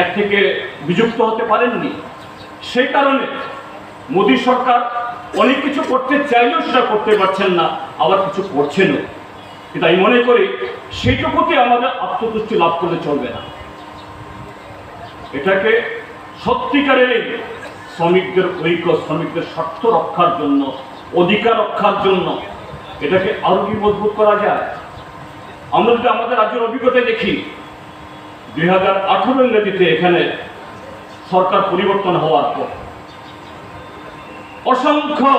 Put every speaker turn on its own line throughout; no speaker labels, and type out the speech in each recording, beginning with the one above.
এর থেকে বিযুক্ত হতে পারেননি। সেই কারণে মোদী সরকার অনেক কিছু করতে চাইলেও সেটা করতে পারছেন না, আবার কিছু করছেনও। কিন্তু আমি মনে করি সেইটুকুতে আমাদের আত্মতুষ্টি লাভ করলে চলবে না। এটাকে সত্যিকারের শ্রমিকদের ঐক্য, শ্রমিকদের স্বার্থ রক্ষার জন্য, অধিকার রক্ষার জন্য এটাকে আরও কি মজবুত করা যায়? আমরা যদি আমাদের রাজ্যের অভিজ্ঞতায় দেখি দুই হাজার আঠারো ইংরেজিতে এখানে সরকার পরিবর্তন হওয়ার পর অসংখ্য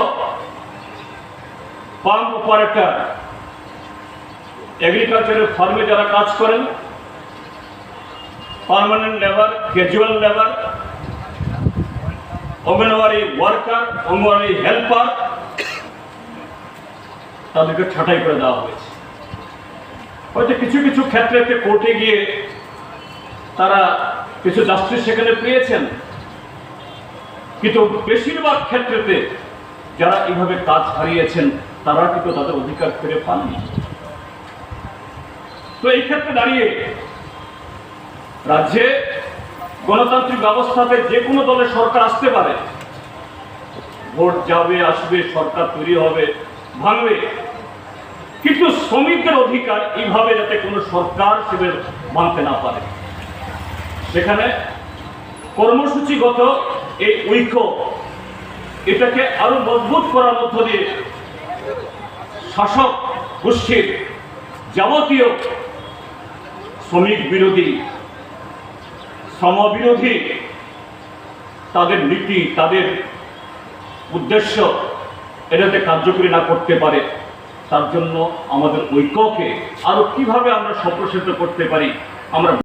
পাম্প অপারেটর এগ্রিকালচারের ফার্মে যারা কাজ করেন, permanent labour, casual labour, anganwadi worker, anganwadi helper, তাদেরকে ছাঁটাই করে দেওয়া হয়েছে। হয়তো কিছু কিছু ক্ষেত্রেতে কোর্টে গিয়ে তারা কিছু জাস্টিস সেখানে পেয়েছেন। কিন্তু বেশিরভাগ ক্ষেত্রেতে যারা এইভাবে কাজ হারিয়েছেন, তারা কিন্তু তাদের অধিকার ফিরে পাননি। তো এই ক্ষেত্রে দাঁড়িয়ে রাজ্যে গণতান্ত্রিক ব্যবস্থাতে যে কোনো দলের সরকার আসতে পারে। ভোট যাবে, আসবে, সরকার তৈরি হবে, ভাঙবে। কিন্তু শ্রমিকদের অধিকার এইভাবে যাতে কোনো সরকার সেবে মানতে না পারে। সেখানে কর্মসূচিগত এই ঐক্য এটাকে আরও মজবুত করার মধ্য দিয়ে শাসক গোষ্ঠীর যাবতীয় শ্রমিক বিরোধী শ্রমবিরোধী তাদের নীতি, তাদের উদ্দেশ্য এটাতে কার্যকরী না করতে পারে, তার জন্য আমাদের ঐক্যকে আরও কীভাবে আমরা সম্প্রসারিত করতে পারি, আমরা